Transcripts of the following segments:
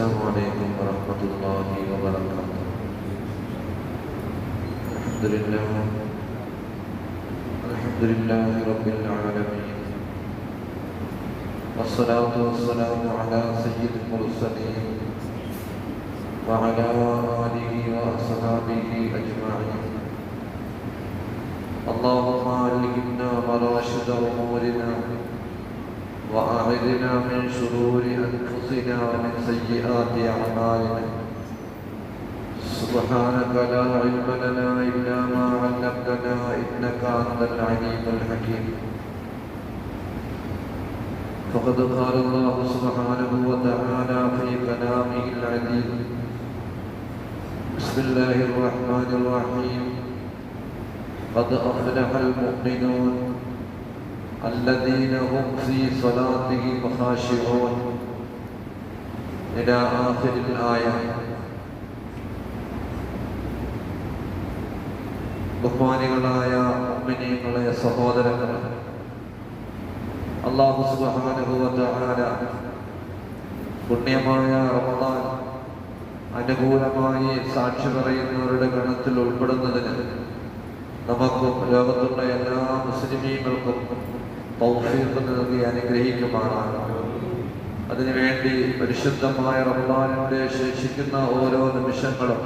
السلام عليكم ورحمة الله وبركاته. الحمد لله. الحمد لله رب العالمين. والصلاة والسلام على سيد المرسلين وعلى آله وأصحابه أجمعين. اللهم علمنا مراشد أمورنا وأعذنا من شرور أنفسنا ومن سيئات أعمالنا. سبحانك لا علم لنا إلا ما علمتنا إنك أنت العليم الحكيم. فقد قال الله سبحانه وتعالى في كلامه العزيز بسم الله الرحمن الرحيم. قد أفلح المؤمنون الذين هم في صلاتهم خاشعون إلى آخر الآية ബഹുമാനികളായ ഉമ്മിനിയങ്ങളെ സഹോദരങ്ങൾ അള്ളാഹു സുബാനുഭവത്താര പുണ്യമായ റമദാൻ അനുകൂലമായി സാക്ഷി പറയുന്നവരുടെ ഗണത്തിൽ ഉൾപ്പെടുന്നതിന് നമുക്കും ലോകത്തുള്ള എല്ലാ മുസ്ലിമീങ്ങൾക്കും തൗഫീഖ് നൽകി അനുഗ്രഹിക്കുമാറാണ്. അതിനുവേണ്ടി പരിശുദ്ധമായ റമദാനിന്റെ ശേഷിക്കുന്ന ഓരോ നിമിഷങ്ങളും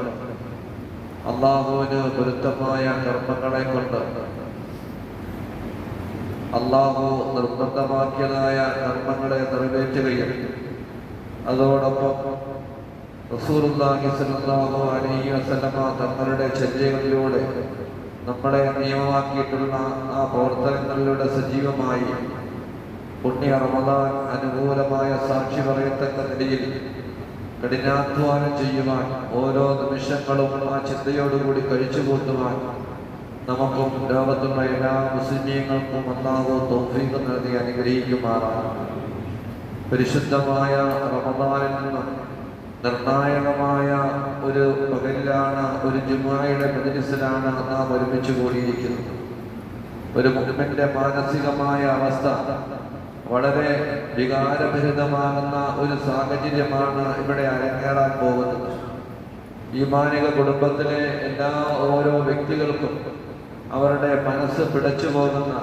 അള്ളാഹുവിന് പൊരുത്തമായ കർമ്മങ്ങളെ കൊണ്ട് അള്ളാഹു നിർബന്ധമാക്കിയതായ കർമ്മങ്ങളെ നിറവേറ്റുകയും അതോടൊപ്പം റസൂർ അലൈഹി വസല്ലമ തങ്ങളുടെ ചര്യകളിലൂടെ നമ്മളെ നിയമമാക്കിയിട്ടുള്ള ആ പ്രവർത്തനങ്ങളിലൂടെ സജീവമായി പുണ്യ റമദാൻ അനുകൂലമായ സാക്ഷി പറയത്തക്ക നിലയിൽ കഠിനാധ്വാനം ചെയ്യുവാൻ ഓരോ നിമിഷങ്ങളും ആ ചിന്തയോടുകൂടി കഴിച്ചു കൂട്ടുവാൻ നമുക്കും ലോകത്തുള്ള എല്ലാ മുസ്ലിമീങ്ങൾക്കും ഒന്നാകോ തോഫീക്ക് നൽകി അനുഗ്രഹിക്കുമാറാണ് പരിശുദ്ധമായ റമദാനിൽ നിന്ന് നിർണായകമായ ഒരു പകലിലാണ് ഒരു ജുമായുടെ പ്രതിനിസിലാണ് നാം ഒരുമിച്ച് കൂടിയിരിക്കുന്നത്. ഒരു മുഹമ്മന്റെ മാനസികമായ അവസ്ഥ വളരെ വികാരഭരിതമാകുന്ന ഒരു സാഹചര്യമാണ് ഇവിടെ അരങ്ങേറാൻ പോകുന്നത്. ഈ മാനിക കുടുംബത്തിലെ എല്ലാ ഓരോ വ്യക്തികൾക്കും അവരുടെ മനസ്സ് പിടച്ചു പോകുന്ന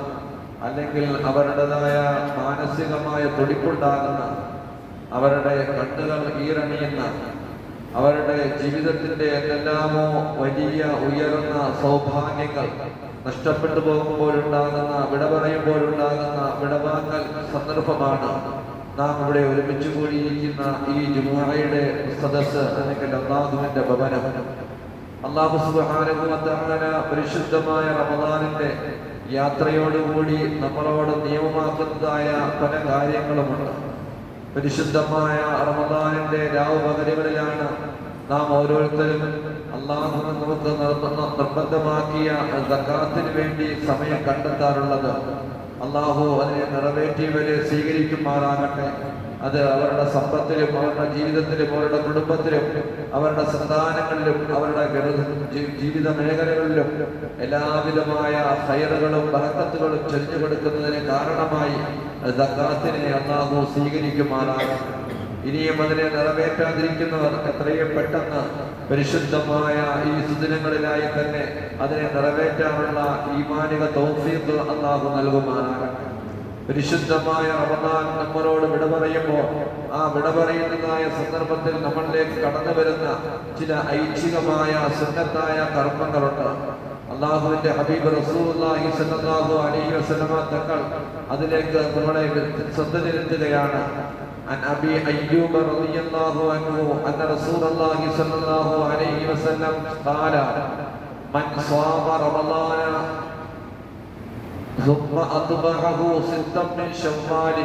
അല്ലെങ്കിൽ അവരുടേതായ മാനസികമായ തുടിപ്പുണ്ടാകുന്ന അവരുടെ കണ്ണുകൾ ഈറണിയുന്ന അവരുടെ ജീവിതത്തിന്റെ എന്തെല്ലാമോ വലിയ ഉയർന്ന സൗഭാഗ്യങ്ങൾ നഷ്ടപ്പെട്ടു പോകുമ്പോഴുണ്ടാകുന്ന വിട പറയുമ്പോഴുണ്ടാകുന്ന വിടവാങ്ങൽ സന്ദർഭമാണ് നാം ഇവിടെ ഒരുമിച്ചു കൂടിയിരിക്കുന്ന ഈ ജുമായയുടെ സദസ് അല്ലെങ്കിൽ അള്ളാഹുവിന്റെ ഭവനം. അള്ളാഹു സുബാനുഭവത്താന പരിശുദ്ധമായ റമദാനിന്റെ യാത്രയോടുകൂടി നമ്മളോട് നിയമമാക്കുന്നതായ പല കാര്യങ്ങളുമുണ്ട്. പരിശുദ്ധമായ റമദാനിന്റെ രാവ് പകലുകളിലാണ് നാം ഓരോരുത്തരും അള്ളാഹു നമുക്ക് നിർബന്ധമാക്കിയ സക്കാത്തിന് വേണ്ടി സമയം കണ്ടെത്താറുള്ളത്. അള്ളാഹു അതിനെ നിറവേറ്റിയവരെ സ്വീകരിക്കുമാറാകട്ടെ. അത് അവരുടെ സമ്പത്തിലും അവരുടെ ജീവിതത്തിലും അവരുടെ കുടുംബത്തിലും അവരുടെ സന്താനങ്ങളിലും അവരുടെ ജീവിത മേഖലകളിലും എല്ലാവിധമായ ഹയറുകളും ബഹക്കത്തുകളും ചെഞ്ഞു കൊടുക്കുന്നതിന് കാരണമായി ദക്കാത്തിനെ അള്ളാഹു സ്വീകരിക്കുമാറാകട്ടെ. ഇനിയും അതിനെ നിറവേറ്റാതിരിക്കുന്നവർ എത്രയും പെട്ടെന്ന് പരിശുദ്ധമായ ഈ സുദിനങ്ങളിലായി തന്നെ അതിനെ നിറവേറ്റാനുള്ള ഈമാനിക തൗഫീഖ് അള്ളാഹു നൽകുമാറാകട്ടെ. പരിശുദ്ധമായ റമദാൻ നമ്മളോട് വിട പറയുമ്പോൾ ആ വിട പറയുന്നതായ സന്ദർഭത്തിൽ നമ്മളിലേക്ക് കടന്നു വരുന്ന ചില ഐച്ഛികമായ സുന്നത്തായ കർമ്മങ്ങളുണ്ട്. അള്ളാഹുവിന്റെ ഹബീബ് റസൂലുള്ളാഹി സ്വല്ലല്ലാഹു അലൈഹി വസല്ലമ തങ്ങൾ അതിലേക്ക് നമ്മളെ ശ്രദ്ധ ചെലുത്തുകയാണ് عن ابي ايوب رضي الله عنه ان رسول الله صلى الله عليه وسلم قال من صام رمضان ثم أطبعه ستا من شوال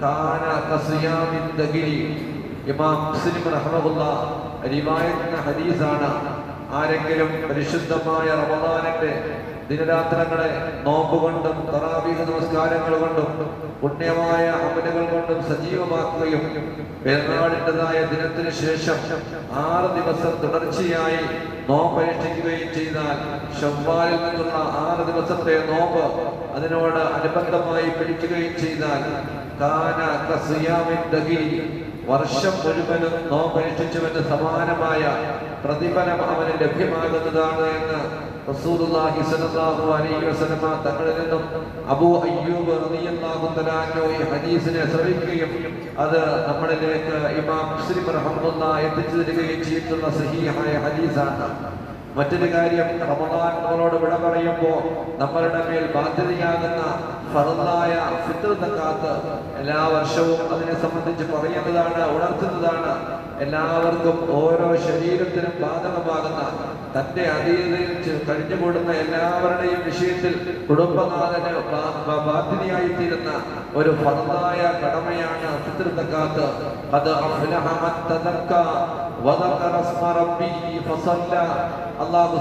كان كصيام الدهر ഇമാം മുസ്ലിം റഹ്മഹുല്ല റിവായത്തിന്റെ ഹദീസാണ് ആരെങ്കിലും പരിശുദ്ധമായ റമദാനിന്റെ ദിനരാത്രങ്ങളെ നോമ്പുകൊണ്ടും തറാവീഹ നമസ്കാരങ്ങൾ കൊണ്ടും പുണ്യമായ അമലുകൾ കൊണ്ടും സജീവമാക്കുകയും പെരുന്നാളിന്റെതായ ദിനത്തിന് ശേഷം ആറ് ദിവസം തുടർച്ചയായി നോമ്പനുഷ്ഠിക്കുകയും ചെയ്താൽ ഷവ്വാലിൽ നിന്നുള്ള ആറ് ദിവസത്തെ നോമ്പ് അതിനോട് അനുബന്ധമായി പിടിക്കുകയും ചെയ്താൽ കാന കസിയാമിൻ ദഹി. വർഷം മുഴുവനും നോമ്പേക്ഷിച്ചുവെന്ന് സമാനമായ പ്രതിഫലം അവന് ലഭ്യമാകുന്നതാണ് എന്ന് റസൂലുള്ളാഹി അലൈഹി തങ്ങളിൽ നിന്നും അബൂ അയ്യൂബ് റളിയല്ലാഹു ഹദീസിനെ ശ്രവിക്കുകയും അത് നമ്മളിലേക്ക് ഇമാം എത്തിച്ചു തരികയും സഹീഹായ ഹദീസാണ്. മറ്റൊരു കാര്യം റമദാൻ നമ്മളോട് വിട പറയുമ്പോൾ നമ്മളുടെ മേൽ ബാധ്യതയാകുന്ന ഫറലായ ഫിത്ർ തക്കാത്ത് എല്ലാ വർഷവും അതിനെ സംബന്ധിച്ച് പറയുന്നതാണ് ഉണർത്തുന്നതാണ്. എല്ലാവർക്കും ഓരോ ശരീരത്തിനും ബാധകമാകുന്ന തന്റെ അതീതയിൽ കഴിഞ്ഞുകൂടുന്ന എല്ലാവരുടെയും വിഷയത്തിൽ കുടുംബനാഥന് ബാധ്യതയായി തീരുന്ന ഒരു ഫറുതായ കടമയാണ് ഫിത്ർ തക്കാത്ത്. അത് അല്ലാഹു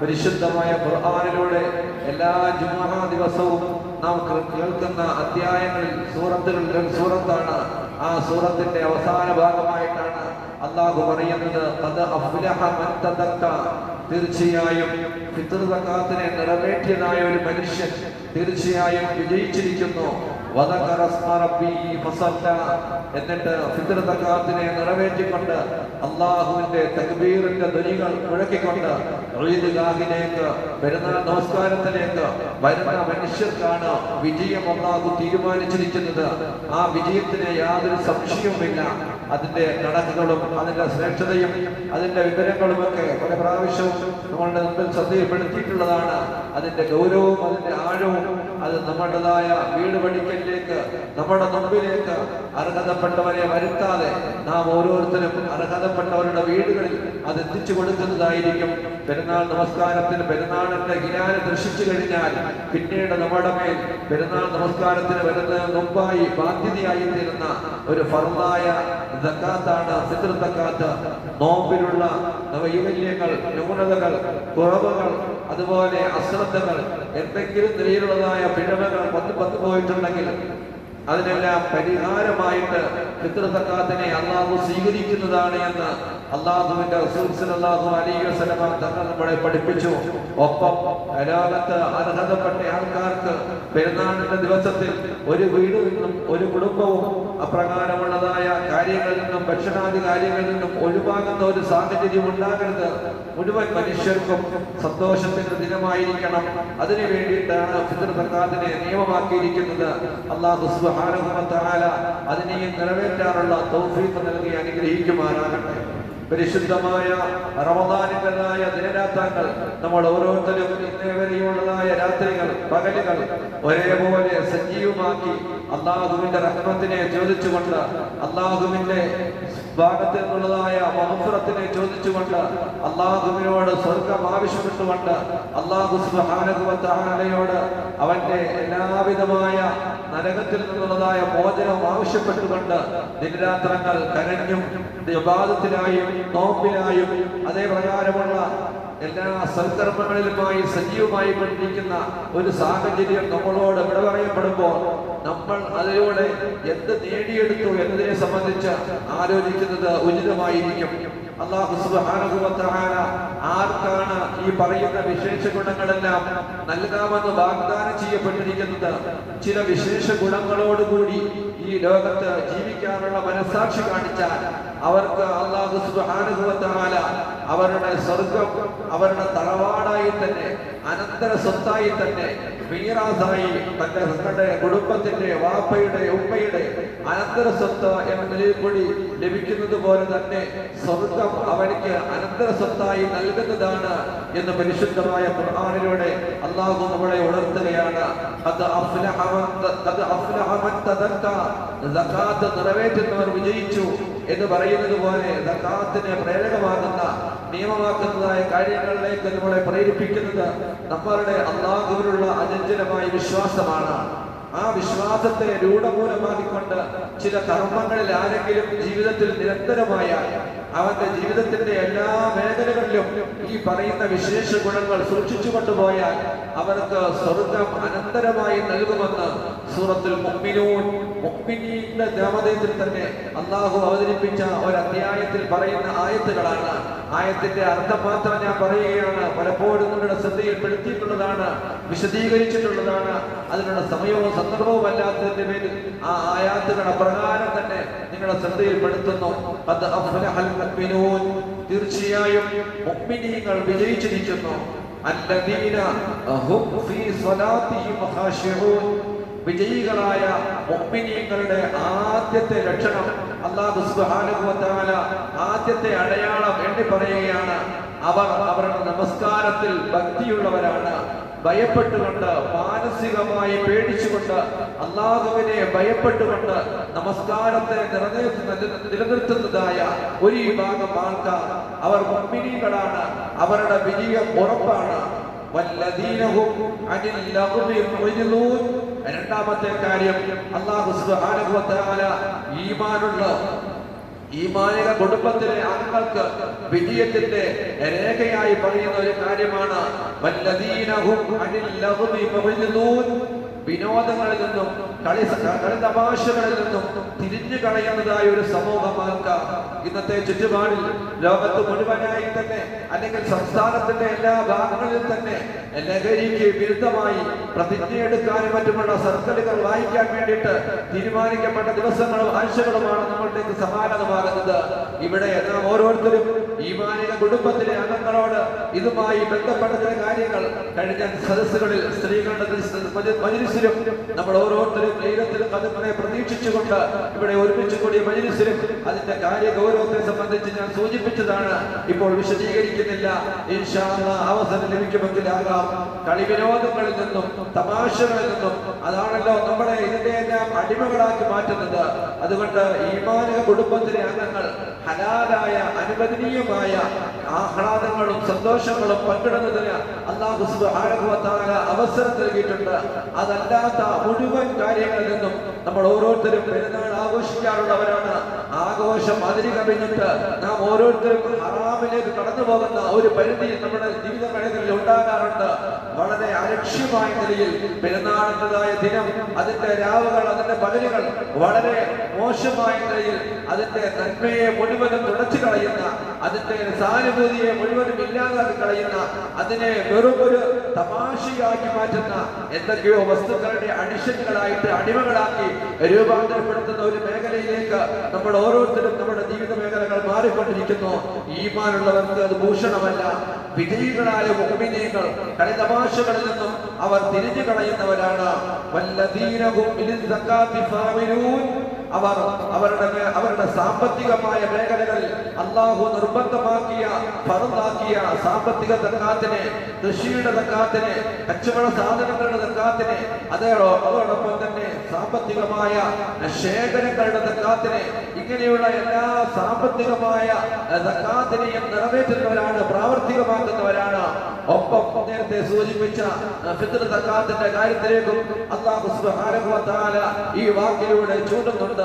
പരിശുദ്ധമായ ഖുർആനിലൂടെ എല്ലാ ജുമുഅ ദിവസവും നാം കേൾക്കുന്ന അധ്യായങ്ങളിൽ സൂറത്തുകളിൽ സൂറത്താണ്. ആ സൂറത്തിന്റെ അവസാന ഭാഗമായിട്ടാണ് അള്ളാഹു പറയുന്നത് തീർച്ചയായും ഫിത്ർ സക്കാത്തിനെ നിറവേറ്റിയതായ ഒരു മനുഷ്യൻ തീർച്ചയായും വിജയിച്ചിരിക്കുന്നു. എന്നിട്ട് ഫിത്രത്തക്കാത്തിനെ നിറവേറ്റിക്കൊണ്ട് അള്ളാഹുവിന്റെ തക്ബീറിന്റെ ധ്വനികൾ മുഴക്കിക്കൊണ്ട് ഈദ്ഗാഹിലേക്ക് പെരുന്നാൾ നമസ്കാരത്തിലേക്ക് വരുന്ന മനുഷ്യർക്കാണ് വിജയം അള്ളാഹു തീരുമാനിച്ചിരിക്കുന്നത്. ആ വിജയത്തിന് യാതൊരു സംശയവുമില്ല. അതിന്റെ കണക്കുകളും അതിന്റെ ശ്രേഷ്ഠതയും അതിന്റെ വിവരങ്ങളുമൊക്കെ പല പ്രാവശ്യവും നമ്മളുടെ മുമ്പിൽ ശ്രദ്ധയിൽപ്പെടുത്തിയിട്ടുള്ളതാണ്. അതിന്റെ ഗൗരവവും അതിന്റെ ആഴവും അത് നമ്മുടേതായ വീട് പഠിക്കലിലേക്ക് നമ്മുടെ മുമ്പിലേക്ക് അർഹതപ്പെട്ടവരെ വരുത്താതെ നാം ഓരോരുത്തരും അർഹതപ്പെട്ടവരുടെ വീടുകളിൽ അത് എത്തിച്ചു കൊടുക്കുന്നതായിരിക്കും. പെരുന്നാൾ നമസ്കാരത്തിന് പെരുന്നാളിന്റെ ഗിരാന ദർശിച്ചു കഴിഞ്ഞാൽ പിന്നീട് നമ്മുടെ മേൽ പെരുന്നാൾ നമസ്കാരത്തിന് വരുന്നതിന് മുമ്പായി ബാധ്യതയായി തീരുന്ന ഒരു ഫർദായ ദക്കാത്താണ് ദക്കാത്ത് നോമ്പിലുള്ള നവയുവല്യങ്ങൾ ന്യൂനതകൾ കുറവുകൾ അതുപോലെ അശ്രദ്ധകൾ എന്തെങ്കിലും നിലയിലുള്ളതായ പിഴവുകൾ പത്ത് പത്ത് പോയിട്ടുണ്ടെങ്കിൽ അതിനെല്ലാം പരിഹാരമായിട്ട് പിതൃസക്കാത്തിനെ അള്ളാഹു സ്വീകരിക്കുന്നതാണ് എന്ന് അള്ളാഹുവിന്റെ സല്ലല്ലാഹു അലൈഹി തങ്ങൾ നമ്മളെ പഠിപ്പിച്ചു. ഒപ്പം ലോകത്ത് അർഹതപ്പെട്ട ആൾക്കാർക്ക് പെരുന്നാളിന്റെ ദിവസത്തിൽ ഒരു വീടിൽ നിന്നും ഒരു കുടുംബവും അപ്രകാരമുള്ളതായ കാര്യങ്ങളിൽ നിന്നും ഭക്ഷണാദി കാര്യങ്ങളിൽ നിന്നും ഒഴിവാകുന്ന ഒരു സാഹചര്യം ഉണ്ടാകരുത്. മുഴുവൻ മനുഷ്യർക്കും സന്തോഷത്തിന്റെ ദിനമായിരിക്കണം. അതിനു വേണ്ടിയിട്ടാണ് സക്കാത്തിനെ നിയമമാക്കിയിരിക്കുന്നത്. അള്ളാഹു സുബ്ഹാനഹു തആല അതിനെയും നിറവേറ്റാനുള്ള തൗഫീഖ് നൽകി അനുഗ്രഹിക്കുമാറാകട്ടെ. പരിശുദ്ധമായ റമദാനിന്റെതായ ദിനരാത്രങ്ങൾ നമ്മൾ ഓരോരുത്തരും ഇന്നേ വരെയുള്ളതായ രാത്രികൾ പകലുകൾ ഒരേപോലെ സജീവമാക്കി അള്ളാഹുവിന്റെ റഹ്മത്തിനെ ചോദിച്ചുകൊണ്ട് അള്ളാഹുവിന്റെ ഭാഗത്തിൽ നിന്നുള്ളതായ മഹഫുറത്തിനെ ചോദിച്ചുകൊണ്ട് അള്ളാഹുവിനോട് സ്വർഗം ആവശ്യപ്പെട്ടുകൊണ്ട് അള്ളാഹു സുബാനകുവത്താനയോട് അവന്റെ എല്ലാവിധമായ നരകത്തിൽ നിന്നുള്ളതായ മോചനം ആവശ്യപ്പെട്ടുകൊണ്ട് ദിനരാത്രങ്ങൾ കരഞ്ഞും വിവാദത്തിലായും നോമ്പിലായും അതേ പ്രകാരമുള്ള എല്ലാ സൽക്കർമ്മങ്ങളിലുമായി സജീവമായി കൊണ്ടിരിക്കുന്ന ഒരു സാഹചര്യം നമ്മളോട് വിട പറയപ്പെടുമ്പോൾ നമ്മൾ അതിലൂടെ എന്ത് നേടിയെടുത്തു എന്നതിനെ സംബന്ധിച്ച് ആലോചിക്കുന്നത് ഉചിതമായിരിക്കും. അള്ളാഹു വ ആർക്കാണ് ഈ പറയുന്ന വിശേഷ ഗുണങ്ങളെല്ലാം നൽകാമെന്ന് വാഗ്ദാനം ചെയ്യപ്പെട്ടിരിക്കുന്നത്? ചില വിശേഷ ഗുണങ്ങളോടുകൂടി ഈ ലോകത്ത് ജീവിക്കാനുള്ള മനസാക്ഷി കാണിച്ചാൽ അവർക്ക് അള്ളാഹു തആല അവരുടെ സ്വർഗം അവരുടെ തറവാടായി തന്നെ അനന്തര സ്വത്തായി തന്നെ മീറാസായി തന്റെ തങ്ങളുടെ കുടുംബത്തിന്റെ വാപ്പയുടെ ഉമ്മയുടെ അനന്തര സ്വത്ത് എന്ന നിലയിൽ കൂടി ലഭിക്കുന്നത് പോലെ തന്നെ സ്വർഗം അവനിക്ക് അനന്തര സ്വത്തായി നൽകുന്നതാണ് എന്ന് പരിശുദ്ധമായ ഖുർആനിലൂടെ അള്ളാഹു നമ്മളെ ഉണർത്തുകയാണ് അത് അഫ്ലഹ മൻ ത- അത് അഫ്ലഹ മൻ തദക്ക. സകാത്ത് നിറവേറ്റുന്നവർ വിജയിച്ചു എന്ന് പറയുന്നത് പോലെ സകാത്തിന് പ്രേരകമാകുന്ന നിയമമാക്കുന്നതായ കാര്യങ്ങളിലേക്ക് നമ്മളെ പ്രേരിപ്പിക്കുന്നത് നമ്മളുടെ അള്ളാഹുവിനുള്ള അജഞ്ചലമായ വിശ്വാസമാണ്. ആ വിശ്വാസത്തെ രൂഢമൂലമാക്കിക്കൊണ്ട് ചില കർമ്മങ്ങളിൽ ആരെങ്കിലും ജീവിതത്തിൽ നിരന്തരമായാൽ അവന്റെ ജീവിതത്തിന്റെ എല്ലാ വേദനകളിലും ഈ പറയുന്ന വിശേഷ ഗുണങ്ങൾ സൂക്ഷിച്ചു കൊണ്ടുപോയാൽ അവർക്ക് സ്വർഗം അനന്തരമായി നൽകുമെന്ന് സൂറത്തിൽ മുഅ്മിനീന്റെ നാമധേയത്തിൽ തന്നെ അള്ളാഹു അവതരിപ്പിച്ച ഒരു അധ്യായത്തിൽ പറയുന്ന ആയത്തുകളാണ്. ആയത്തിന്റെ അർത്ഥം മാത്രം ഞാൻ പറയുകയാണ്. പലപ്പോഴും നിങ്ങളുടെ ശ്രദ്ധയിൽപ്പെടുത്തിയിട്ടുള്ളതാണ് വിശദീകരിച്ചിട്ടുള്ളതാണ്. അതിനുള്ള സമയവും സന്ദർഭവും അല്ലാത്തതിന്റെ പേരിൽ ആ ആയാത്തുകളുടെ പ്രകാരം തന്നെ നിങ്ങളുടെ ശ്രദ്ധയിൽപ്പെടുത്തുന്നു. അത്. തീർച്ചയായും മുഅ്മിനീങ്ങൾ വിജയിച്ചിരിക്കുന്നു. വിജയികളായ മുഅ്മിനീങ്ങളുടെ ആദ്യത്തെ ലക്ഷണം വ തആല ആദ്യത്തെ അടയാളം എണ്ണി പറയുകയാണ്. അവർ അവരുടെ നമസ്കാരത്തിൽ ഭക്തിയുള്ളവരാണ്. ഭയപ്പെട്ടുകൊണ്ട് മാനസികമായി പേടിച്ചുകൊണ്ട് അള്ളാഹുവിനെ ഭയപ്പെട്ടുകൊണ്ട് നമസ്കാരത്തെ നിലനിർത്തുന്ന നിലനിർത്തുന്നതായ ഒരു വിഭാഗം ആൾക്കാർ അവർ മുഅ്മിനീങ്ങളാണ്. അവരുടെ വിജയം ഉറപ്പാണ്. രണ്ടാമത്തെ കാര്യം അല്ലാഹു സുബ്ഹാനഹു വ മാനിക കുടുംബത്തിലെ അംഗങ്ങൾക്ക് വിജയത്തിന്റെ രേഖയായി പറയുന്ന ഒരു കാര്യമാണ് വിനോദങ്ങളിൽ നിന്നും കളി കളി തമാശകളിൽ നിന്നും തിരിഞ്ഞു കളയുന്നതായ ഒരു സമൂഹമാക്ക ഇന്നത്തെ ചുറ്റുപാടിൽ ലോകത്ത് മുഴുവനായി തന്നെ അല്ലെങ്കിൽ സംസ്ഥാനത്തിന്റെ എല്ലാ ഭാഗങ്ങളിൽ തന്നെ ലഹരിക്ക് വിരുദ്ധമായി പ്രതിജ്ഞയെടുക്കാനും മറ്റുമുള്ള സർക്കിളുകൾ വായിക്കാൻ വേണ്ടിയിട്ട് തീരുമാനിക്കപ്പെട്ട ദിവസങ്ങളും ആഴ്ചകളുമാണ് നമ്മളുടെ സമാനമാകുന്നത് ഇവിടെ നാം ഓരോരുത്തരും ഈ മാനിക കുടുംബത്തിലെ അംഗങ്ങളോട് ഇതുമായി ബന്ധപ്പെട്ട ചില കാര്യങ്ങൾ കഴിഞ്ഞ സദസ്സുകളിൽ സ്ത്രീകളുടെ മജിലിസിലും നമ്മൾ ഓരോരുത്തരും ലൈലത്തിലും അതുങ്ങളെ പ്രതീക്ഷിച്ചുകൊണ്ട് ഇവിടെ ഒരുമിച്ച് കൂടിയ മജിലിസിലും അതിന്റെ കാര്യ ഗൗരവത്തെ സംബന്ധിച്ച് ഞാൻ സൂചിപ്പിച്ചതാണ്. ഇപ്പോൾ വിശദീകരിക്കുന്നില്ല. അവസരം ലഭിക്കുമെങ്കിലാകാം. കളി വിനോദങ്ങളിൽ നിന്നും തമാശകളിൽ നിന്നും അതാണല്ലോ നമ്മുടെ ഇതിന്റെ എല്ലാം അടിമകളാക്കി മാറ്റുന്നത്. അതുകൊണ്ട് ഈമാനിക കുടുംബത്തിലെ അംഗങ്ങൾ ഹലാലായ അനുവദനീയമായ ആഹ്ലാദങ്ങളും സന്തോഷങ്ങളും പങ്കിടുന്നതിന് അള്ളാഹു തആല അവസരം നൽകിയിട്ടുണ്ട്. അതല്ലാത്ത മുഴുവൻ കാര്യങ്ങളിൽ നിന്നും നമ്മൾ ഓരോരുത്തരും പെരുന്നാൾ ആഘോഷിക്കാറുള്ളവരാണ് ആഘോഷം അതിരി കവിഞ്ഞിട്ട് നാം ഓരോരുത്തരും ഹറാമിലേക്ക് കടന്നു പോകുന്ന ഒരു പരിധി നമ്മുടെ ജീവിത മേഖലയിൽ ഉണ്ടാകാറുണ്ട്. വളരെ അലക്ഷ്യമായ നിലയിൽ പെരുന്നാളിന്റെതായ ദിനം അതിന്റെ രാവുകൾ അതിന്റെ പകലുകൾ വളരെ മോശമായ നിലയിൽ അതിന്റെ നന്മയെ മുഴുവനും തുടച്ചു കളയുന്ന അതിന്റെ സാനുഭൂതിയെ മുഴുവനും ഇല്ലാതാക്കി കളയുന്ന അതിനെ വെറും ഒരു തമാശയാക്കി മാറ്റുന്ന എന്തൊക്കെയോ വസ്തുക്കളുടെ അഡിഷനുകളായിട്ട് അടിമകളാക്കി രൂപാന്തരപ്പെടുത്തുന്ന ഒരു മേഖലയിലേക്ക് നമ്മൾ ഓരോരുത്തരും നമ്മുടെ ജീവിത മേഖലകൾ മാറിക്കൊണ്ടിരിക്കുന്നു. ഈമാനുള്ളവർക്ക് അത് ഭൂഷണമല്ല. വിജയികളായ മുഖമിനീകൾ കളിതമാശകളിൽ നിന്നും അവർ തിരിഞ്ഞു കളയുന്നവരാണ് ഫാമിലൂൻ. അവർ അവരുടെ അവരുടെ സാമ്പത്തികമായ മേഖലകളിൽ അള്ളാഹു നിർബന്ധമാക്കിയ ഫറന്നാക്കിയ സാമ്പത്തിക തക്കാത്തിനെ കൃഷിയുടെ തക്കാത്തിനെ കച്ചവട സാധനങ്ങളുടെ തക്കാത്തിനെ അതേടോ അതോടൊപ്പം തന്നെ സാമ്പത്തികമായ ശേഖരങ്ങളുടെ തക്കാത്തിനെ ഇങ്ങനെയുള്ള എല്ലാ സാമ്പത്തികമായ തക്കാത്തിനെയും നിറവേറ്റുന്നവരാണ് പ്രാവർത്തികമാക്കുന്നവരാണ്. ഒപ്പം നേരത്തെ സൂചിപ്പിച്ച ഫിത്ര തക്കാത്തിന്റെ കാര്യത്തിലേക്കും അള്ളാഹു ഈ വാക്കിലൂടെ ചൂണ്ടുന്നുണ്ട്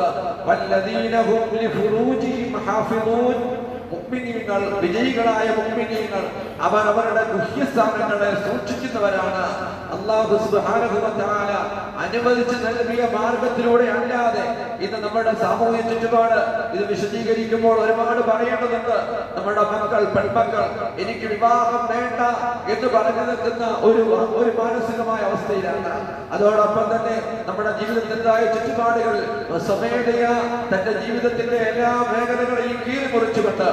മുഅ്മിനീങ്ങൾ വിജയികളായ മുഅ്മിനീങ്ങൾ അവർ അവരുടെ ഗുഹ്യസ്ഥാനങ്ങളെ സൂക്ഷിക്കുന്നവരാണ്. വ തആല അനുവദിച്ചു നൽകിയ മാർഗത്തിലൂടെ അല്ലാതെ ഇന്ന് നമ്മുടെ സാമൂഹ്യ ചുറ്റുപാട് ഇത് വിശദീകരിക്കുമ്പോൾ ഒരുപാട് പറയേണ്ടതുണ്ട്. നമ്മുടെ മക്കൾ പെൺമക്കൾ എനിക്ക് വിവാഹം വേണ്ട എന്ന് പറഞ്ഞു നിൽക്കുന്ന ഒരു ഒരു മാനസികമായ അവസ്ഥയിലാണ്. അതോടൊപ്പം തന്നെ നമ്മുടെ ജീവിതത്തിന്റെതായ ചുറ്റുപാടുകൾ സ്വമേധയ തന്റെ ജീവിതത്തിന്റെ എല്ലാ മേഖലകളെയും കീറി മുറിച്ചുകൊണ്ട്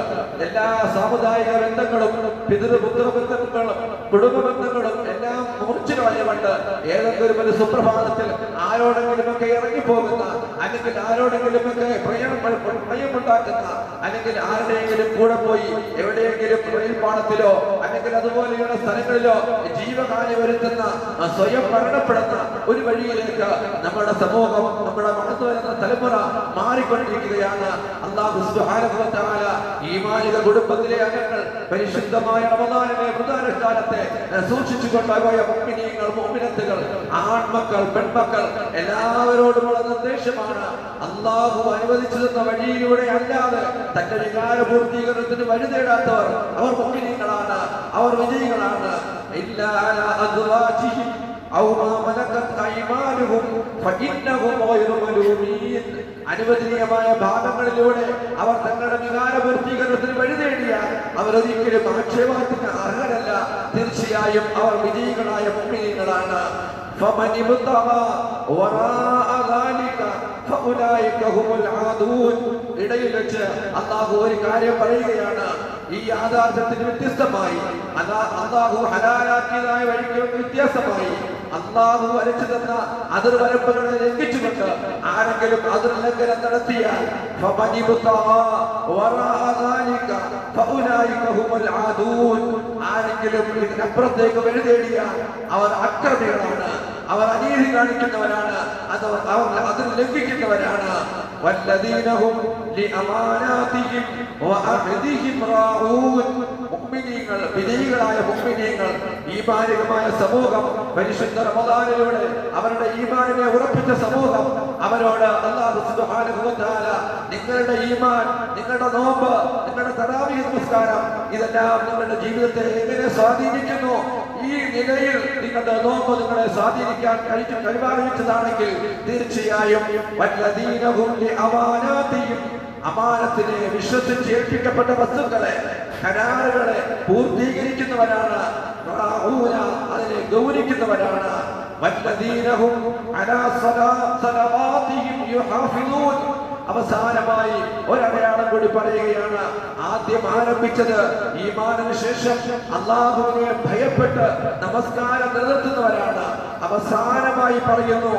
എല്ലാ സാമുദായിക ബന്ധങ്ങളും പിതൃപുത്ര ബന്ധങ്ങളും കുടുംബ ബന്ധങ്ങളും കളഞ്ഞുകൊണ്ട് ഏതെങ്കിലും ഒരു സുപ്രഭാതത്തിൽ ആരോടെങ്കിലുമൊക്കെ ഇറങ്ങിപ്പോകുന്ന അല്ലെങ്കിൽ ആരോടെങ്കിലുമൊക്കെ ഒക്കെ പ്രയമുണ്ടാക്കുന്ന അല്ലെങ്കിൽ ആരുടെയെങ്കിലും കൂടെ പോയി എവിടെയെങ്കിലും റെയിൽപാളത്തിലോ അല്ലെങ്കിൽ അതുപോലെയുള്ള സ്ഥലങ്ങളിലോ ജീവകാലി വരുത്തുന്ന സ്വയം മരണപ്പെടുന്ന ഒരു വഴിയിലേക്ക് നമ്മുടെ സമൂഹം നമ്മുടെ മനസ്സ് വരുന്ന തലമുറ മാറിക്കൊണ്ടിരിക്കുകയാണ്. അള്ളാഹു സുബ്ഹാനഹു മാലിക കുടുംബത്തിലെ അംഗങ്ങൾ പരിശുദ്ധമായ റമദാനിലെ വ്രതാനുഷ്ഠാനത്തെ സൂക്ഷിച്ചുകൊണ്ട് മുമ്പിനീയങ്ങൾ മുമ്പിനത്തുകൾ ആൺമക്കൾ പെൺമക്കൾ എല്ലാവരോടുമുള്ള നിർദ്ദേശമാണ്. അള്ളാഹു അനുവദിച്ചു തന്ന വഴിയിലൂടെ അല്ലാതെ തന്റെ വികാര പൂർത്തീകരണത്തിന് വഴി തേടാത്തവർ അവർ മുഅ്മിനീങ്ങളാണ്. അവർ വിജയികളാണ് അനുവദനീയമായ ഭാഗങ്ങളിലൂടെ അവർ തങ്ങളുടെ വികാരപൂർത്തീകരണത്തിന് വഴി നേടിയാൽ അവരൊരിക്കലും ആക്ഷേപത്തിന് അർഹരല്ല. തീർച്ചയായും അവർ വിജയികളായ മുമ്പിനീകളാണ് ഇടയിൽ വെച്ച് അന്നാഹു ഒരു കാര്യം പറയുകയാണ്. ഈ യാഥാർത്ഥ്യത്തിന് വ്യത്യസ്തമായി. അള്ളാഹു ഹലാലാക്കിയതായ വഴിക്ക് വ്യത്യാസമായി. അള്ളാഹു വരച്ചു തന്ന അതിർ വരമ്പുകളെ ലംഘിച്ചുകൊണ്ട് ആരെങ്കിലും അതിർ ലംഘനം നടത്തിയാൽ ആരെങ്കിലും അപ്പുറത്തേക്ക് വഴി അവർ അക്രമികളാണ്. അവർ അനീതി കാണിക്കുന്നവരാണ്. അത് അവർ അതിൽ ലംഘിക്കുന്നവരാണ്. والذين هم لأماناتهم وعهدهم راعون മുഅ്മിനീങ്ങൾ വിജയികളായ മുഅ്മിനീങ്ങൾ ഈമാനികമായ സമൂഹം പരിശുദ്ധ റമദാനിലൂടെ അവരുടെ ഈമാനിനെ ഉറപ്പിച്ച സമൂഹം അവരോട് അല്ലാഹു സുബ്ഹാനഹു വ തആല നിങ്ങളുടെ ഈമാൻ നിങ്ങളുടെ നോമ്പ് നിങ്ങളുടെ തറാവീഹ് നമസ്കാരം ഇതെല്ലാം നിങ്ങളുടെ ജീവിതത്തെ എങ്ങനെ സ്വാധീനിക്കുന്നു ഈ നിലയിൽ നിങ്ങളുടെ നോമ്പ് നിങ്ങളെ സ്വാധീനിക്കാൻ കഴിച്ചു കഴിവാറിച്ചതാണെങ്കിൽ തീർച്ചയായും ലിഅമാനാതിഹിം അമാനത്തിനെ വിശ്വസിച്ച് ഏൽപ്പിക്കപ്പെട്ട വസ്തുക്കളെ കരാറുകളെ പൂർത്തീകരിക്കുന്നവരാണ് അതിനെ ഗൗനിക്കുന്നവരാണ് വല്ലദീനഹും അലാ. അവസാനമായി ഒരടയാളം കൂടി പറയുകയാണ് ആദ്യം ആരംഭിച്ചത് ഈമാനിന് ശേഷം അള്ളാഹുവിനെ ഭയപ്പെട്ട് നമസ്കാരം നിലനിർത്തുന്നവരാണ് അവസാനമായി പറയുന്നു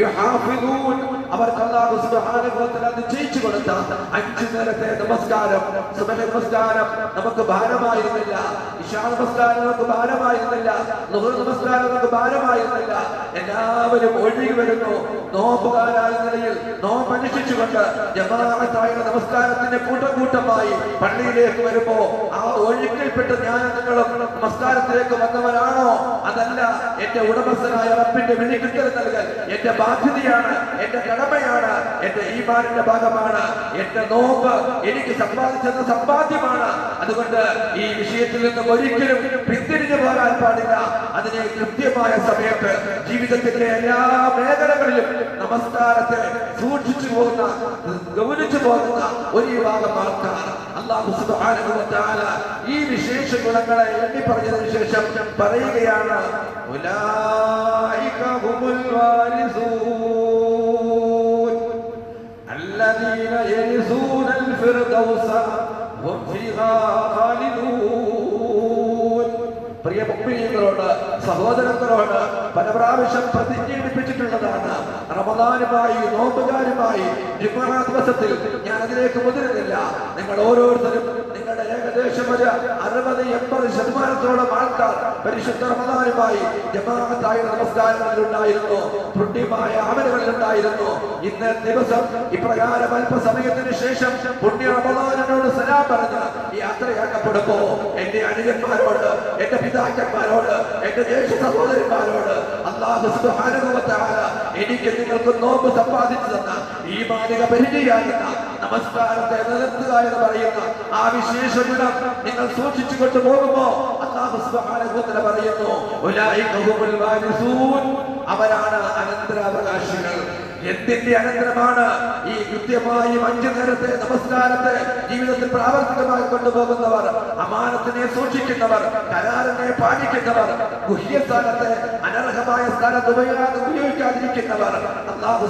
യുഹാഫിളൂൻ. അവർക്ക് അല്ലാഹു സുബ്ഹാനഹു വ തആല നിശ്ചയിച്ചു കൊടുത്ത അഞ്ച് നേരത്തെ നമസ്കാരം. സുബഹ നമസ്കാരം നമുക്ക് ഭാരമായിരുന്നില്ല. ഇശാ നമസ്കാരം നമുക്ക് ഭാരമായിരുന്നില്ല. ളുഹർ നമസ്കാരം നമുക്ക് ഭാരമായിരുന്നില്ല. എല്ലാവരും ഒഴുകി വരുന്നു. നോമ്പുകാരായ നിലയിൽ നോമ്പ് അനുഷ്ഠിച്ചുകൊണ്ട് ജമാഅത്തായുള്ള നമസ്കാരത്തിന്റെ കൂട്ടം കൂട്ടമായി പള്ളിയിലേക്ക് വരുമ്പോ ആ ഒഴുക്കിൽപ്പെട്ട് ഞാൻ നിങ്ങളും നമസ്കാരത്തിലേക്ക് വന്നവരാണോ? അതല്ല എന്റെ ഉടമസ്ഥനായ റബ്ബിന്റെ വിളിക്കുത്തൽ നൽകൽ എന്റെ ബാധ്യതയാണ് എന്റെ കടമയാണ്. എന്റെ ഈമാനിന്റെ ഭാഗമാണ്. എന്റെ നോമ്പ് എനിക്ക് സമ്പാദിച്ചെന്ന സമ്പാദ്യമാണ്. അതുകൊണ്ട് ഈ വിഷയത്തിൽ നിന്ന് ഒരിക്കലും പിന്തിരിഞ്ഞു പോകാൻ പാടില്ല. അതിനെ കൃത്യമായ സമയത്ത് ജീവിതത്തിന്റെ എല്ലാ മേഖലകളിലും നമസ്കാരത്തെ സൂക്ഷിച്ചു പോകുന്ന ഗൗനിച്ചു പോകുന്ന ഒരു വിഭാഗം ആൾക്കാർ. സുബ്ഹാനഹു ഈ വിശേഷ ഗുണങ്ങളെ എണ്ണി പറഞ്ഞതിന് ശേഷം പറയുകയാണ് ഉലായിക ഹുമുൽ വാരിസൂൻ. الذين يرثون الفردوس هم فيها خالدون പ്രിയ മുക്മിനീങ്ങളോട് സഹോദരങ്ങളോട് പല പ്രാവശ്യം പ്രതിജ്ഞയിപ്പിച്ചിട്ടുള്ളതാണ് റമദാനുമായി നോമ്പുകാരുമായി ജുമാ ദിവസത്തിൽ ഞാൻ അതിലേക്ക് മുതിരുന്നില്ല നിങ്ങൾ ഓരോരുത്തരും നിങ്ങളുടെ ഏകദേശം ഒരു അറുപത് എൺപത് ശതമാനത്തോളം ആൾക്കാർ പരിശുദ്ധ റമദാനുമായി ജമാഅത്തായ നമസ്കാരങ്ങളിൽ ഉണ്ടായിരുന്നു പുണ്യമായ ഉണ്ടായിരുന്നു ഇന്ന് ദിവസം ഇപ്രകാരം അല്പസമയത്തിന് ശേഷം പുണ്യ റമദാനോട് സലാം പറഞ്ഞ് ഈ യാത്രയാക്കപ്പെടുമ്പോ എന്റെ അനുജന്മാരോട് എന്റെ പിതാക്കന്മാരോട് എന്റെ ജ്യേഷ്ഠ സഹോദരന്മാരോട് അള്ളാഹു വ എനിക്ക് നിങ്ങൾക്ക് നോമ്പ് സമ്പാദിച്ചു തന്ന ഈ മാലിക പരിചയാകുന്ന നമസ്കാരത്തെ നിലനിർത്തുക എന്ന് പറയുന്ന. ആ വിശേഷണം നിങ്ങൾ സൂക്ഷിച്ചു കൊണ്ട് പോകുമ്പോ വ പറയുന്നു അവരാണ് അനന്തരാവകാശികൾ. എന്തിന്റെ അനന്തരമാണ് ഈ കൃത്യമായും അഞ്ചു നേരത്തെ നമസ്കാരത്തെ ജീവിതത്തിൽ പ്രാവർത്തികമായി കൊണ്ടുപോകുന്നവർ അമാനത്തിനെ സൂക്ഷിക്കുന്നവർ കരാറിനെ പാലിക്കുന്നവർ ഗുഹ്യ സ്ഥാനത്തെ അനർഹമായ ഉപയോഗിക്കാതെ ഉപയോഗിക്കാതിരിക്കുന്നവർ. അള്ളാഹു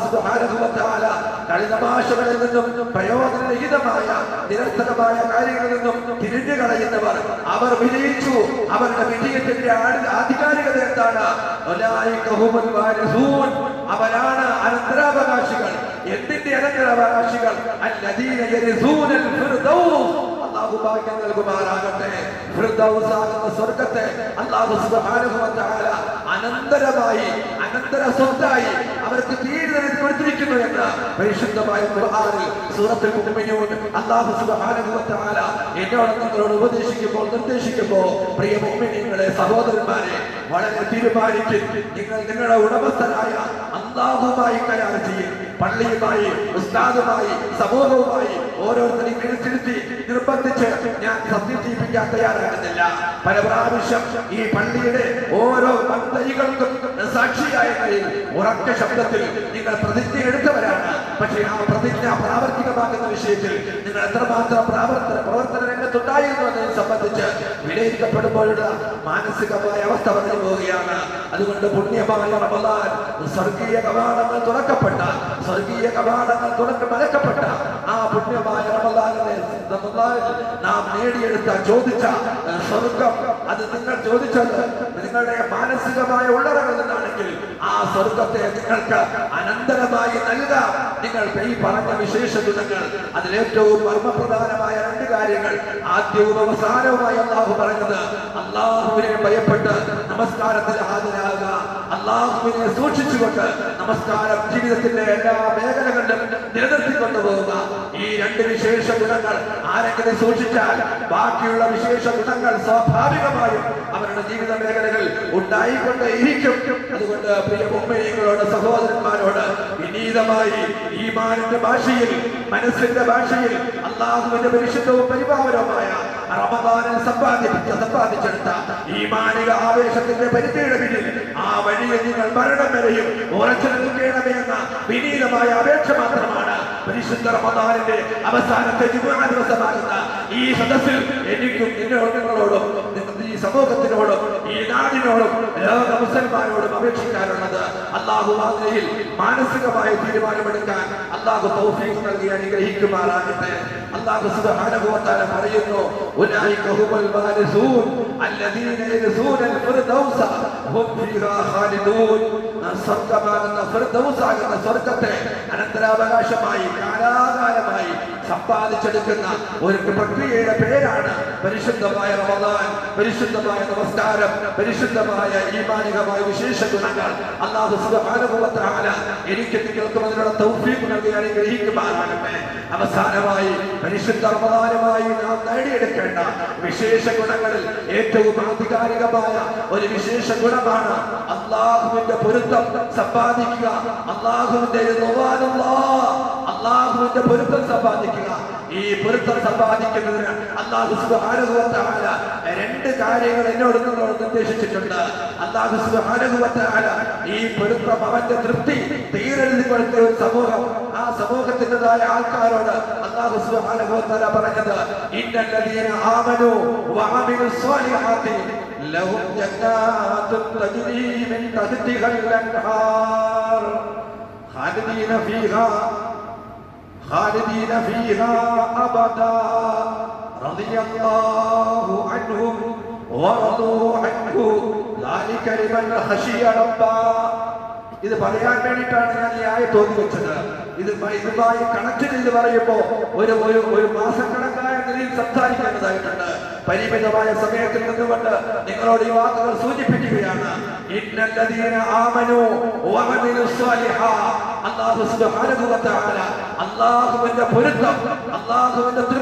തആല കളിതമാശകളിൽ നിന്നും പ്രയോജനരഹിതമായ നിരർത്ഥകമായ കാര്യങ്ങളിൽ നിന്നും തിരിഞ്ഞു കളയുന്നവർ അവർ വിജയിച്ചു. അവരുടെ വിജയത്തിന്റെ ആധി- ആധികാരികത എന്താണ്. അവരാണ് അനന്തരാവകാശികൾ. എന്തിന്റെ അനന്തരാവകാശികൾ? സ്വർഗത്തെ തആല അനന്തരമായി അനന്തര സ്വത്തായി അവർക്ക് കൊടുത്തിരിക്കുന്നു എന്ന് പരിശുദ്ധമായ ഖുർആനിൽ സൂറത്തുൽ മുഅ്മിനൂൻ അല്ലാഹു സുബ്ഹാനഹു എന്നോട് നിങ്ങളോട് ഉപദേശിക്കുമ്പോൾ നിർദ്ദേശിക്കുമ്പോൾ പ്രിയ മുഅ്മിനീങ്ങളെ സഹോദരന്മാരെ വളരെ തീരുമാനിക്കും നിങ്ങൾ നിങ്ങളുടെ ഉടമസ്ഥനായ അല്ലാഹുമായി കരാർ ചെയ്യും പള്ളിയുമായി ഉസ്താദുമായി സമൂഹവുമായി ഓരോരുത്തരെയും കിഴിച്ചിരുത്തി നിർബന്ധിച്ച് ഞാൻ സത്യം ചെയ്യിപ്പിക്കാൻ തയ്യാറാകുന്നില്ല. പല പ്രാവശ്യം ഈ പള്ളിയുടെ ഓരോ മന്ത്രികൾക്കും സാക്ഷിയായ ഉറക്ക ശബ്ദത്തിൽ നിങ്ങൾ പ്രതിജ്ഞ എടുത്തവരാണ്. പക്ഷേ ആ പ്രതിജ്ഞ പ്രാവർത്തികമാക്കുന്ന വിഷയത്തിൽ നിങ്ങൾ എത്രമാത്രം പ്രാവർത്തന പ്രവർത്തന രംഗത്തുണ്ടായിരുന്നു എന്നതിനെ സംബന്ധിച്ച് വിലയിരുത്തപ്പെടുമ്പോഴുള്ള മാനസികമായ അവസ്ഥ പറഞ്ഞു പോവുകയാണ്. അതുകൊണ്ട് പുണ്യമായ റമദാൻ സ്വർഗീയ കവാടങ്ങൾ തുറക്കപ്പെട്ട സ്വർഗീയ കവാടങ്ങൾ തുറക്ക് മലക്കപ്പെട്ട ആ പുണ്യമായ റമദാനിനെ നാം നേടിയെടുത്ത ചോദിച്ച സ്വർഗം. അത് നിങ്ങൾ ചോദിച്ചത് നിങ്ങളുടെ മാനസികമായ ഉള്ളറകളിൽ ആ സ്വർഗത്തെ നിങ്ങൾക്ക് അനന്തരമായി നൽകാം. നിങ്ങൾ ഈ പറഞ്ഞ വിശേഷ ഗുണങ്ങൾ അതിലേറ്റവും മർമ്മപ്രധാനമായ രണ്ട് കാര്യങ്ങൾ ആദ്യവും അവസാനവുമായി അള്ളാഹു പറഞ്ഞത് അള്ളാഹുവിനെ ഭയപ്പെട്ട് നമസ്കാരത്തിൽ ഹാജരാകുക. അള്ളാഹുവിനെ സൂക്ഷിച്ചുകൊണ്ട് നമസ്കാരം ജീവിതത്തിന്റെ എല്ലാ മേഖലകളിലും നിലനിർത്തിക്കൊണ്ടു പോവുക ഈ രണ്ട് വിശേഷ ഗുണങ്ങൾ ആരെങ്കിലും സൂക്ഷിച്ചാൽ ബാക്കിയുള്ള വിശേഷ ഗുണങ്ങൾ സ്വാഭാവികമായും അവരുടെ ജീവിത മേഖലകൾ ഉണ്ടായിക്കൊണ്ടേയിരിക്കും. അതുകൊണ്ട് പ്രിയ ഉമ്മയങ്ങളോട് സഹോദരന്മാരോട് വിനീതമായി ഈമാനിന്റെ ഭാഷയിൽ മനസ്സിന്റെ ഭാഷയിൽ അള്ളാഹുവിന്റെ പരിശുദ്ധവും പരിപാവനവുമായ റമദാനിൽ സമ്പാദിപ്പിച്ച സമ്പാദിച്ചെടുത്ത ഈ മാനിക ആവേശത്തിന്റെ പരിധിയുടെ പിന്നിൽ ആ വഴിയിൽ നിങ്ങൾ മരണം വരെയും ഉറച്ചു നിൽക്കണമേ എന്ന വിനീതമായ അപേക്ഷ മാത്രമാണ് പരിശുദ്ധ റമദാനിന്റെ അവസാനത്തെ ദിവസമാകുന്ന ഈ സദസ്സിൽ എനിക്കും നിന്നോട് നിങ്ങളോടും സമൂഹത്തിനോടും ഈ നാടിനോടും ലോക മുസൽമാനോടും അപേക്ഷിക്കാനുള്ളത് അള്ളാഹു ആഗ്രയിൽ മാനസികമായ തീരുമാനമെടുക്കാൻ അള്ളാഹു തൗഫീഖ് നൽകി അനുഗ്രഹിക്കുമാറാകട്ടെ. അള്ളാഹു സുബ്ഹാനഹു വ തആല പറയുന്നു ഉലൈക ഹുവൽ വാരിസൂൻ അല്ലദീന യർസൂന അൽ ഫിർദൗസ ഹും ഫീഹാ ഖാലിദൂൻ. സ്വർഗമാകുന്ന ഫിർദൗസാകുന്ന സ്വർഗത്തെ അനന്തരാവകാശമായി കാലാകാലമായി സമ്പാദിച്ചെടുക്കുന്ന ഒരു പ്രക്രിയയുടെ പേരാണ് പരിശുദ്ധമായ റമദാൻ പരിശുദ്ധമായ നമസ്കാരം പരിശുദ്ധമായ ഈമാനികമായ വിശേഷ ഗുണങ്ങൾ. അല്ലാതെ തആല എനിക്ക് നിങ്ങൾക്കും അതിനുള്ള തൗഫീഖ് നൽകി അനുഗ്രഹിക്കുമാറാകട്ടെ. അവസാനമായി പരിശുദ്ധ റമദാനുമായി നാം നേടിയെടുക്കേണ്ട വിശേഷ ഗുണങ്ങളിൽ ഏറ്റവും ആധികാരികമായ ഒരു വിശേഷ ഗുണമാണ് അള്ളാഹുവിന്റെ പൊരുത്തം സമ്പാദിക്കുക. അള്ളാഹുവിന്റെ അള്ളാഹുവിന്റെ പൊരുത്തം സമ്പാദിക്കുക. ഈ പൊരുത്തം സമ്പാദിക്കുന്നതിന് അള്ളാഹു വ രണ്ട് കാര്യങ്ങൾ എന്നോട് നിങ്ങളോട് നിർദ്ദേശിച്ചിട്ടുണ്ട്. അള്ളാഹു വ ഈ പൊരുത്തം അവന്റെ തൃപ്തി തീരരുത് കൊടുത്ത ഒരു സമൂഹം ആ സമൂഹത്തിന്റെതായ ആൾക്കാരോട് അള്ളാഹു തആല പറഞ്ഞത് ഇന്നല്ലതീന ആമനു വാമിനു സ്വാലിഹാത്തി ഫീഹാ خالدين فيها أبدا رضي الله عنهم ورضوا عنه ذلك لمن خشي ربا ഇത് പറയാൻ വേണ്ടിയിട്ടാണ് ഞാൻ ഈ ആയ തോന്നി വെച്ചത് ഇത് പ- ഇതുമായി കണക്ട് ചെയ്ത് പറയുമ്പോ ഒരു ഒരു ഒരു മാസക്കണക്കായ നിലയിൽ സംസാരിക്കേണ്ടതായിട്ടുണ്ട് പരിമിതമായ സമയത്തിൽ നിന്നുകൊണ്ട് നിങ്ങളോട് ഈ വാക്കുകൾ സൂചിപ്പിക്കുകയാണ്. അള്ളാഹുവിന്റെ പൊരുത്തം വഅമിലു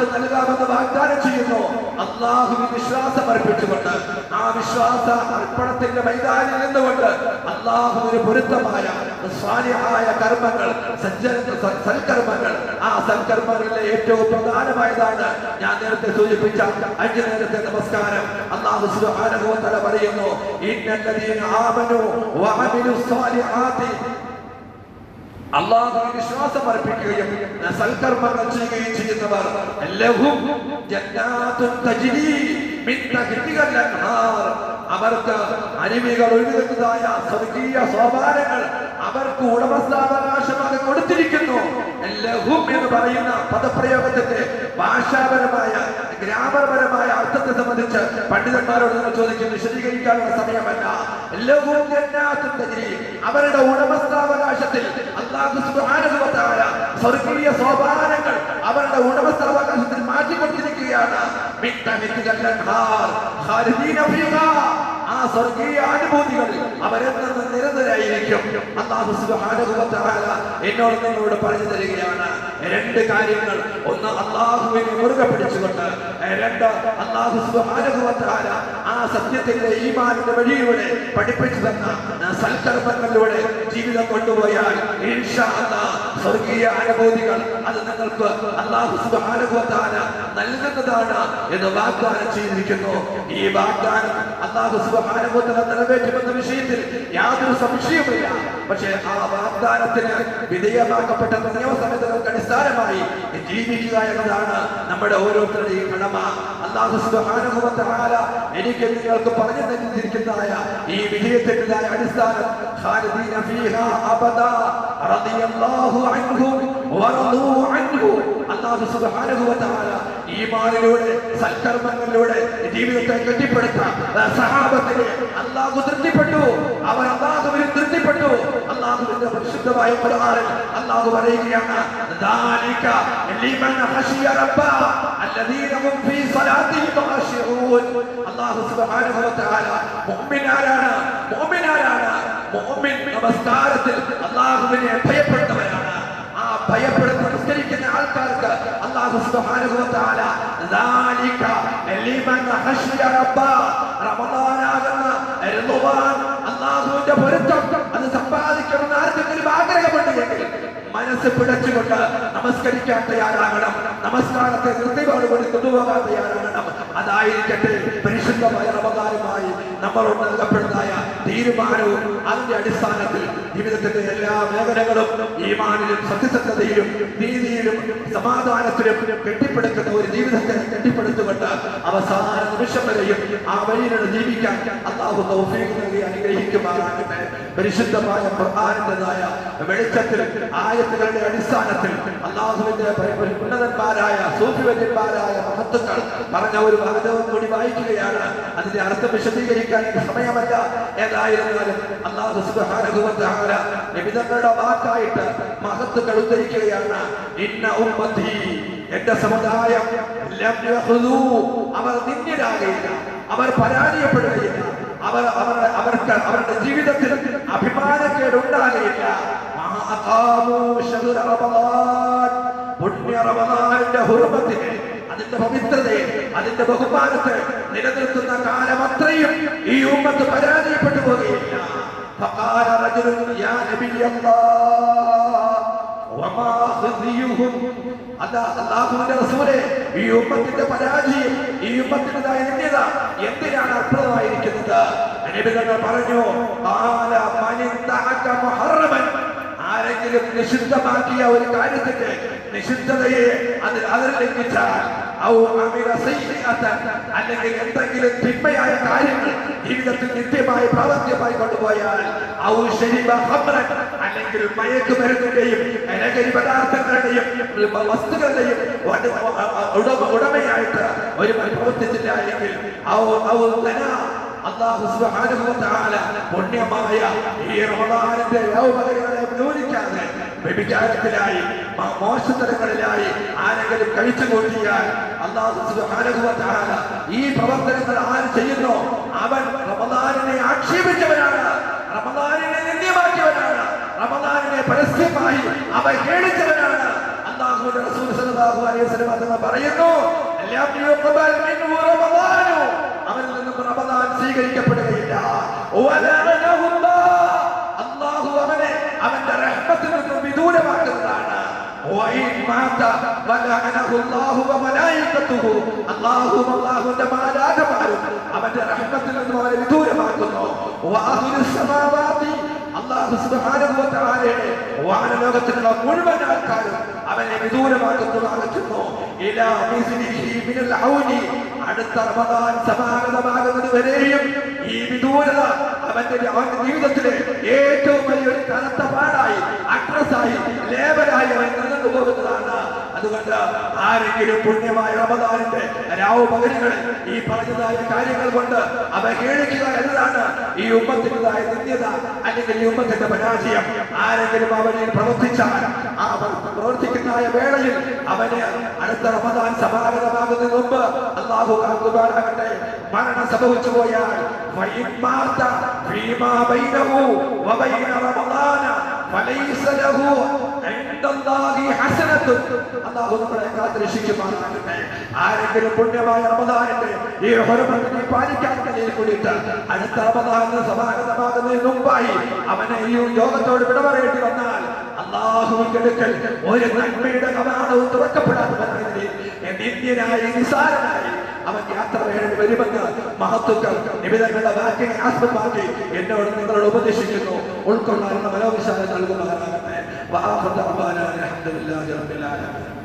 ആർക്ക് നൽകാമെന്ന് വാഗ്ദാനം ചെയ്യുന്നു. അള്ളാഹുവിൽ വിശ്വാസം അർപ്പിച്ചുകൊണ്ട് ആ വിശ്വാസ അർപ്പണത്തിന്റെ മൈതാനിൽ നിന്നുകൊണ്ട് അള്ളാഹുവിന് പൊരുത്തമായ സ്വാലിഹായ കർമ്മങ്ങൾ സൽക്കർമ്മങ്ങൾ ആ സൽക്കർമ്മങ്ങളിലെ ഏറ്റവും പ്രധാനമായതാണ്. ഞാൻ നേരത്തെ സൂചിപ്പിച്ച അഞ്ചു നേരത്തെ നമസ്കാരം. അള്ളാഹു സുബ്ഹാനഹു തല പറയുന്നു അള്ളാഹുവിൽ വിശ്വാസം അർപ്പിക്കുകയും സൽക്കർമ്മങ്ങൾ ചെയ്യുകയും ചെയ്യുന്നവർ ലഹും ജന്നാത്തുൻ തജ്രി മിൻ തഹ്തിഹൽ അൻഹാർ. അവർക്ക് അനിമികൾ ഒഴുകുന്നതായ സ്വർഗീയ സോപാനങ്ങൾ അവർക്ക് ഉടമസ്ഥാവകാശം അത് കൊടുത്തിരിക്കുന്നു. ലഹും എന്ന് പറയുന്ന പദപ്രയോഗത്തിന്റെ ഭാഷാപരമായ ഗ്രാമപരമായ അർത്ഥത്തെ സംബന്ധിച്ച് പണ്ഡിതന്മാരോട് നിങ്ങൾ ചോദിക്കും വിശദീകരിക്കാനുള്ള സമയമല്ല. ലഹും അവരുടെ ഉടമസ്ഥാവകാശത്തിൽ തആല സ്വർഗീയ സോപാനങ്ങൾ അവരുടെ ഉടമസ്ഥാവകാശത്തിൽ മാറ്റി ആ സ്വർഗീയ അനുഭൂതികൾ അവരെന്ന് തന്നെയായിരിക്കും അള്ളാഹു എന്നോട് നിങ്ങളോട് പറഞ്ഞു തരികയാണ്. രണ്ട് കാര്യങ്ങൾ. ഒന്ന് അള്ളാഹുവിനെ മുറുകെ പിടിച്ചുകൊണ്ട് രണ്ട് അള്ളാഹു തആല ആ സത്യത്തിന്റെ ഈമാനിന്റെ വഴിയിലൂടെ പഠിപ്പിച്ചു തന്ന സൽക്കർമ്മങ്ങളിലൂടെ ജീവിതം കൊണ്ടുപോയാൽ സ്വർഗീയ അനുഭൂതികൾ അത് നിങ്ങൾക്ക് അള്ളാഹു തആല നൽകുന്നതാണ് എന്ന് വാഗ്ദാനം ചെയ്തിരിക്കുന്നു. ഈ വാഗ്ദാനം അള്ളാഹു തആല നിറവേറ്റുമെന്ന വിഷയത്തിൽ യാതൊരു സംശയവുമില്ല പക്ഷേ ആ വാഗ്ദാനത്തിന് വിധേയമാക്കപ്പെട്ട നിയമസമിതികൾക്ക് അടിസ്ഥാനമായി ജീവിക്കുക എന്നതാണ് നമ്മുടെ ഓരോരുത്തരുടെയും കടമ. അള്ളാഹു തആല എനിക്ക് നിങ്ങൾക്ക് പറഞ്ഞു തന്നിരിക്കുന്നതായ ഈ വിജയത്തിന്റെതായ അടിസ്ഥാനം. ഈമാനിലൂടെ ജീവിതത്തെ കെട്ടിപ്പടുത്ത സഹാബത്തിന് അല്ലാഹു തൃപ്തിപ്പെട്ടു. അവർ അല്ലാഹുവിൽ തൃപ്തിപ്പെട്ടു അള്ളാഹുവിന്റെ പരിശുദ്ധമായ ഖുർആനിൽ അള്ളാഹു പറയുകയാണ് ദാലിക ലിമൻ ഹശിയ റബ്ബ അല്ലദീന ഹും ഫീ സ്വലാത്തിഹിം ഖാശിഊൻ അല്ലാഹു സുബ്ഹാനഹു വതആല തആല മുഅ്മിനാരാണ് മുഅ്മിനാരാണ് മുഅ്മിൻ നമസ്കാരത്തിൽ അള്ളാഹുവിനെ ഭയപ്പെട്ടവരാണ് ആ ഭയപ്പെടുന്ന നമസ്കരിക്കുന്ന ആൾക്കാർക്ക് അല്ലാഹു സുബ്ഹാനഹു വ തആല ദാലിക ലിമൻ ഹശിയ റബ്ബ റമദാനാകുന്ന ഋതുവാൻ അല്ലാഹുവിന്റെ പൊരുത്തം അത് സമ്പാദിക്കണം ആർക്കെങ്കിലും ആഗ്രഹമുണ്ടെങ്കിൽ മനസ്സ് പിടച്ചുകൊണ്ട് നമസ്കരിക്കാൻ തയ്യാറാകണം. നമസ്കാരത്തെ കൃത്യതയോടുകൂടി കൊണ്ടുപോകാൻ തയ്യാറാകണം. അതായിരിക്കട്ടെ പരിശുദ്ധമായ അവകാരമായി നമ്മളോട് നൽകപ്പെടുന്നതായ തീരുമാനവും അതിന്റെ അടിസ്ഥാനത്തിൽ ജീവിതത്തിന്റെ എല്ലാ മേഖലകളും ഈമാനിലും സത്യസന്ധതയിലും നീതിയിലും സമാധാനത്തിലും കെട്ടിപ്പടുക്കുന്ന ഒരു ജീവിതത്തെ കെട്ടിപ്പടുത്തുകൊണ്ട് അവസാന നിമിഷം വരെയും ആ വഴിയിലൂടെ ജീവിക്കാൻ അള്ളാഹു തൗഫീഖ് നൽകി അനുഗ്രഹിക്കുമാറാകട്ടെ. പരിശുദ്ധമായ പ്രധാനതായ വെളിച്ചത്തിൽ ആയത്തുകളുടെ അടിസ്ഥാനത്തിൽ അള്ളാഹുവിന്റെ ഉന്നതന്മാരായ സൂഫിവര്യന്മാരായ മഹത്വങ്ങൾ പറഞ്ഞ ഒരു വാചകം കൂടി വായിക്കുകയാണ്. അതിന്റെ അർത്ഥം വിശദീകരിക്കാൻ സമയമല്ല. ഏതായിരുന്നാലും അള്ളാഹു സുബ്ഹാനഹു വിവിധങ്ങളുടെ വാക്കായിട്ട് മഹത്വങ്ങൾ ഉദ്ധരിക്കുകയാണ്. ഇന്ന ഉമ്മത്തി എന്റെ സമുദായം ലം യഖ്ദൂ അവർ നിന്ദ്യരാകയില്ല അവർ പരാജയപ്പെടുകയില്ല അവർ അവർ അവർക്ക് അവരുടെ ജീവിതത്തിൽ അഭിമാനക്കേട് ഉണ്ടാകുകയില്ല മാ അഖാമൂ ശഹ്റ റമളാൻ പുണ്യ റമളാനിന്റെ ഹുർമത്തിനെ അതിന്റെ പവിത്രതയെ അതിന്റെ ബഹുമാനത്തെ നിലനിർത്തുന്ന കാലം അത്രയും ഈ ഉമ്മത്ത് പരാജയപ്പെട്ടു പോകുകയില്ല فقال رجل يا نبي الله ഈ ഈ എന്തിനാണ് പറഞ്ഞു. ആരെങ്കിലും നിഷിദ്ധമാക്കിയ ഒരു കാര്യത്തിന്റെ നിഷിദ്ധതയെ അതിൽ അതിൽ ലംഘിച്ചാൽ അല്ലെങ്കിൽ എന്തെങ്കിലും തിന്മയായ കാര്യങ്ങൾ ജീവിതത്തിൽ നിത്യമായി പ്രാവർത്തികമായി കൊണ്ടുപോയാൽ അല്ലെങ്കിൽ മയക്കുമരുന്നിന്റെയും ലഹരി പദാർത്ഥങ്ങളുടെയും വസ്തുക്കളുടെയും ഉട- ഉടമ- ഉടമയായിട്ട് ഒരു പ്രവർത്തിച്ചില്ല വ തആല പുണ്യമായ ഈ റമദാനിന്റെ യൗമകളെ വിനോദിക്കാതെ വ്യഭിചാരത്തിലായി മോശത്തരങ്ങളിലായി ആരെങ്കിലും കഴിച്ചു കൂട്ടിയാൽ വ ഈ പ്രവർത്തനങ്ങൾ ആര് ചെയ്യുന്നു അവൻ റമദാനിനെ ആക്ഷേപിച്ചവനാണ്. റമദാനിനെ നിന്ദ്യമാക്കിയവനാണ്. റമദാനിനെ പരസ്യമായി അവഹേളിച്ചവനാണ് അല്ലാഹുവിന്റെ റസൂൽ സല്ലല്ലാഹു അലൈഹി വസല്ലം പറയുന്നു ലം യുഖബൽ മിൻഹു അവനിൽ നിന്നും സ്വീകരിക്കപ്പെടുകയില്ല. ജീവിതത്തിൽ വിദൂരമാക്കുന്നതാണ് അവന്റെ റഹ്മത്തിൽ നിന്ന് വിദൂരമാക്കുന്നു. വാനലോകത്തിലുള്ള മുഴുവൻ ആൾക്കാരും അവനെ വിദൂരമാക്കുന്നതാകുന്നു അടുത്ത റമദാൻ സമാഗതമാകുന്നത് വരെയും ഈ വിദൂരത അവന്റെ അവന്റെ ജീവിതത്തിലെ ഏറ്റവും വലിയൊരു കനത്ത പാടായി അഡ്രസ്സായി ലേബലായി അവൻ നിന്നു പോകുന്നതാണ് അതുകൊണ്ട് ആരെങ്കിലും പുണ്യമായ റമദാനിന്റെ രാവു പകലുകൾ ഈ പറഞ്ഞതായ കാര്യങ്ങൾ കൊണ്ട് അവഹേളിക്കുക എന്നതാണ് ഈ ഉമ്മത്തിന്റെതായ നിത്യത അല്ലെങ്കിൽ ഈ ഉമ്മത്തിന്റെ പരാജയം. ആരെങ്കിലും അവനെ പ്രവർത്തിച്ചാൽ ആ പ്രവർത്തിക്കുന്നതായ വേളയിൽ അവന് അടുത്ത റമദാൻ സമാഗതമാകുന്നതിന് മുമ്പ് അള്ളാഹു കാക്കുവാനാകട്ടെ മരണം സംഭവിച്ചു പോയാൽ ഭീമാ ബൈനഹു വബൈന ആരെങ്കിലും പുണ്യമായ റമദാനിന്റെ ഈ ഹൊരമത്തിനെ പാലിക്കാൻ കലയിൽ കൂടിയിട്ട് അടുത്ത റമദാനിന് സമാഗതമാകുന്നതിന് മുമ്പായി അവനെ ഈ യോഗത്തോട് വിട പറയേണ്ടി വന്നാൽ അള്ളാഹുവിന്റെ അടുക്കൽ ഒരു നന്മയുടെ കവാടവും തുറക്കപ്പെടാത്ത നിന്ദ്യനായി നിസാരനായി അവൻ യാത്ര വേണ്ടി വരുമെന്ന് മഹത്വം നിബിധങ്ങളുടെ വാക്കിനെ ആസ്പദമാക്കി എന്നോട് നിങ്ങളോട് ഉപദേശിക്കുന്നു. ഉൾക്കൊള്ളാനുള്ള മനോവിശാലം നൽകുമാറാകട്ടെ. വാഹുദ് അഹ്വാനാൻ അൽഹംദുലില്ലാഹി റബ്ബിൽ ആലമീൻ.